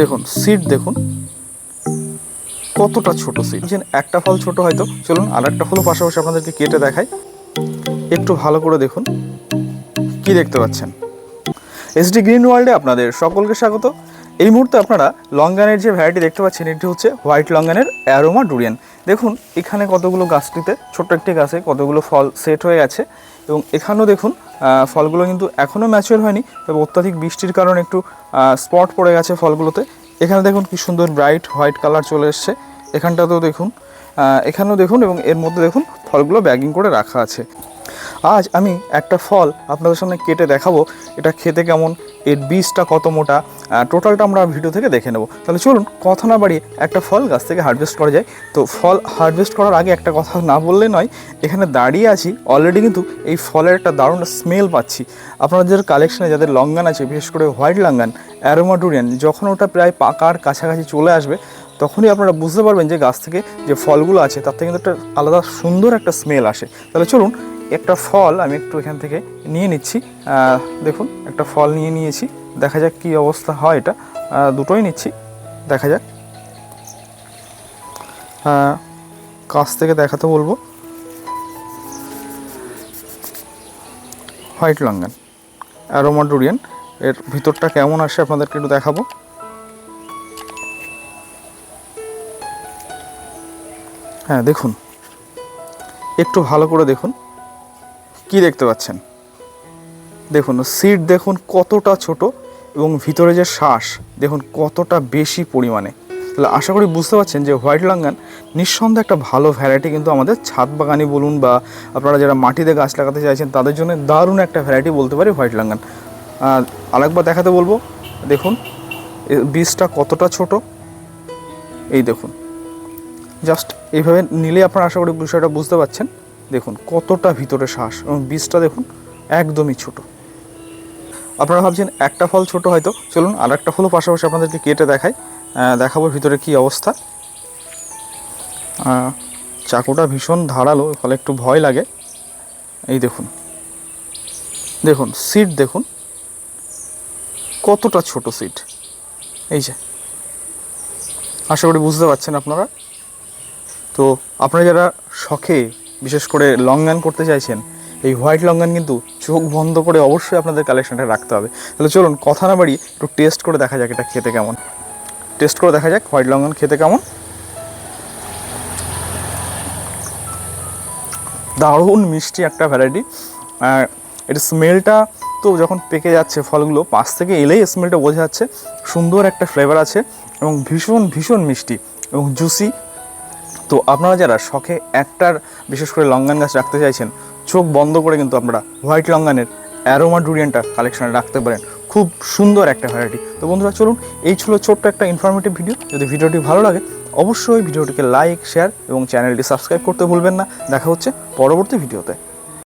দেখুন সিট দেখুন। কতটা ছোট সিট একটা ফল ছোট হয়তো। চলুন আর একটা ফলও পাশাপাশি আপনাদেরকে কেটে দেখাই। একটু ভালো করে দেখুন। কি দেখতে পাচ্ছেন? এসডি গ্রিন ওয়ার্ল্ডে আপনাদের সকলকে স্বাগত। এই মুহূর্তে আপনারা লঙ্গানের যে ভ্যারাইটি দেখতে পাচ্ছেন, এটি হচ্ছে হোয়াইট লঙ্গানের অ্যারোমা ডুরিয়ান দেখুন, এখানে কতগুলো গাছটিতে, ছোট্ট একটি গাছে কতগুলো ফল সেট হয়ে গেছে এবং এখানেও দেখুন ফলগুলো কিন্তু এখনও ম্যাচিওর হয়নি, তবে অত্যাধিক বৃষ্টির কারণে একটু স্পট পড়ে গেছে ফলগুলোতে। এখানে দেখুন কি সুন্দর ব্রাইট হোয়াইট কালার চলে এসছে। এখানটাতেও দেখুন এখানেও দেখুন এবং এর মধ্যে দেখুন ফলগুলো ব্যাগিং করে রাখা আছে। আজ আমি একটা ফল আপনাদের সামনে কেটে দেখাবো। এটা খেতে কেমন, এর বীজটা কত মোটা টোটালটা আমরা ভিডিও থেকে দেখে নেব। তাহলে চলুন, কথা না বাড়িয়ে একটা ফল গাছ থেকে হারভেস্ট করা যায়। তো ফল হারভেস্ট করার আগে একটা কথা না বললে নয়, এখানে দাঁড়িয়ে আছি অলরেডি কিন্তু এই ফলের একটা দারুণ স্মেল পাচ্ছি। আপনাদের কালেকশনে যাদের লঙ্গান আছে, বিশেষ করে হোয়াইট লঙ্গান অ্যারোমাডুরিয়ান যখন ওটা প্রায় পাকার কাছাকাছি চলে আসবে, তখনই আপনারা বুঝতে পারবেন যে গাছ থেকে যে ফলগুলো আছে, তার থেকে কিন্তু একটা আলাদা সুন্দর একটা স্মেল আসে। তাহলে চলুন একটা ফল আমি একটু এখান থেকে নিয়ে নিচ্ছি। দেখুন, একটা ফল নিয়ে নিয়েছি। দেখা যাক কী অবস্থা হয় এটা। দুটোই নিচ্ছি। দেখা যাক। কাছ থেকে দেখাতে বলব। হোয়াইট লঙ্গান অ্যারোমাডুরিয়ান এর ভিতরটা কেমন আসে আপনাদেরকে একটু দেখাবো। হ্যাঁ দেখুন। একটু ভালো করে দেখুন। কি দেখতে পাচ্ছেন? দেখুন, সিট দেখুন কতটা ছোট এবং ভিতরে যে শ্বাস, দেখুন কতটা বেশি পরিমাণে। তাহলে আশা করি বুঝতে পারছেন যে হোয়াইট লাঙ্গান নিঃসন্দেহে একটা ভালো ভ্যারাইটি কিন্তু আমাদের ছাদ বাগানি বলুন বা আপনারা যারা মাটিতে গাছ লাগাতে চাইছেন, তাদের জন্য দারুণ একটা ভ্যারাইটি বলতে পারি হোয়াইট লাঙ্গান। আর আরেকবার দেখাতে বলব, দেখুন বীজটা কতটা ছোট। এই দেখুন, জাস্ট এইভাবে নিলে আপনারা আশা করি বিষয়টা বুঝতে পারছেন। দেখুন, কতটা ভিতরে শ্বাস এবং বীজটা দেখুন একদমই ছোট। আপনারা ভাবছেন, একটা ফল ছোট হয়তো। চলুন আর একটা ফলও পাশাপাশি আপনাদেরকে কেটে দেখাই। দেখাবো ভিতরে কি অবস্থা। চাকুটা ভীষণ ধারালো, ফলে একটু ভয় লাগে। এই দেখুন। দেখুন সিট দেখুন। কতটা ছোট সিট এই যে। আশা করি বুঝতে পারছেন আপনারা। তো আপনারা যারা শখে বিশেষ করে লঙ্গান করতে চাইছেন, এই হোয়াইট লঙ্গান কিন্তু চোখ বন্ধ করে অবশ্যই আপনাদের কালেকশনটা রাখতে হবে। তাহলে চলুন কথা না বাড়ি একটু টেস্ট করে দেখা যাক এটা খেতে কেমন। টেস্ট করে দেখা যাক হোয়াইট লঙ্গান খেতে কেমন। দারুণ মিষ্টি একটা ভ্যারাইটি এর স্মেলটা তো যখন পেকে যাচ্ছে ফলগুলো, পাশ থেকে এলেই স্মেলটা বোঝা যাচ্ছে। সুন্দর একটা ফ্লেভার আছে এবং ভীষণ ভীষণ মিষ্টি এবং জুসি তো আপনারা যারা শখে একটার বিশেষ করে লঙ্গান গাছ রাখতে চাইছেন, চোখ বন্ধ করে কিন্তু আপনারা হোয়াইট লঙ্গানের অ্যারোমা ডুরিয়ানটা কালেকশনে রাখতে পারেন। খুব সুন্দর একটা ভ্যারাইটি তো বন্ধুরা, চলুন, এই ছিল ছোট্ট একটা ইনফরমেটিভ ভিডিও যদি ভিডিওটি ভালো লাগে, অবশ্যই ভিডিওটিকে লাইক শেয়ার এবং চ্যানেলটি সাবস্ক্রাইব করতে ভুলবেন না। দেখা হচ্ছে পরবর্তী ভিডিওতে